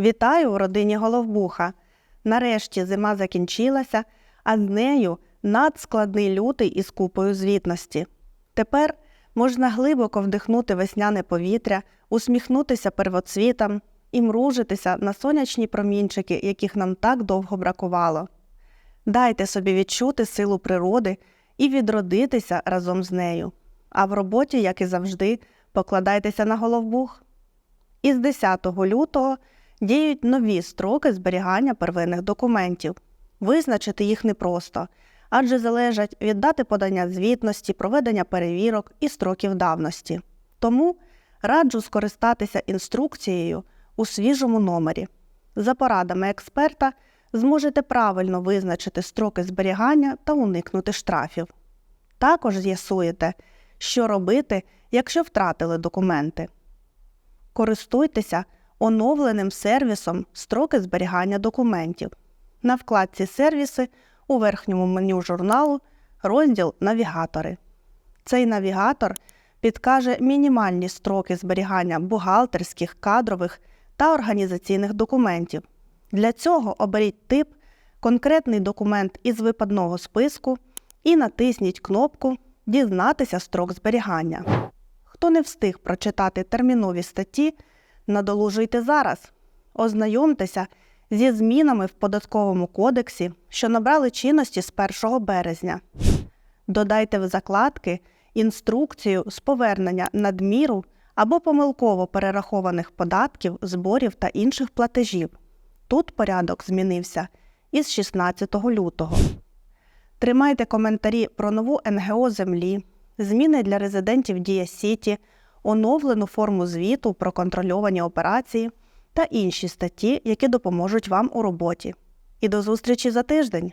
Вітаю у родині Головбуха. Нарешті зима закінчилася, а з нею надскладний лютий із купою звітності. Тепер можна глибоко вдихнути весняне повітря, усміхнутися первоцвітам і мружитися на сонячні промінчики, яких нам так довго бракувало. Дайте собі відчути силу природи і відродитися разом з нею. А в роботі, як і завжди, покладайтеся на головбух. Із 10 лютого діють нові строки зберігання первинних документів. Визначити їх непросто, адже залежать від дати подання звітності, проведення перевірок і строків давності. Тому раджу скористатися інструкцією у свіжому номері. За порадами експерта зможете правильно визначити строки зберігання та уникнути штрафів. Також з'ясуєте, що робити, якщо втратили документи. Користуйтеся оновленим сервісом строки зберігання документів. На вкладці Сервіси у верхньому меню журналу розділ Навігатори. Цей навігатор підкаже мінімальні строки зберігання бухгалтерських, кадрових та організаційних документів. Для цього оберіть тип, конкретний документ із випадного списку і натисніть кнопку Дізнатися строк зберігання. Хто не встиг прочитати термінові статті, надолужуйте зараз. Ознайомтеся зі змінами в податковому кодексі, що набрали чинності з 1 березня. Додайте в закладки інструкцію з повернення надміру або помилково перерахованих податків, зборів та інших платежів. Тут порядок змінився із 16 лютого. Тримайте коментарі про нову НГО землі, зміни для резидентів Дія Сіті, оновлену форму звіту про контрольовані операції та інші статті, які допоможуть вам у роботі. І до зустрічі за тиждень!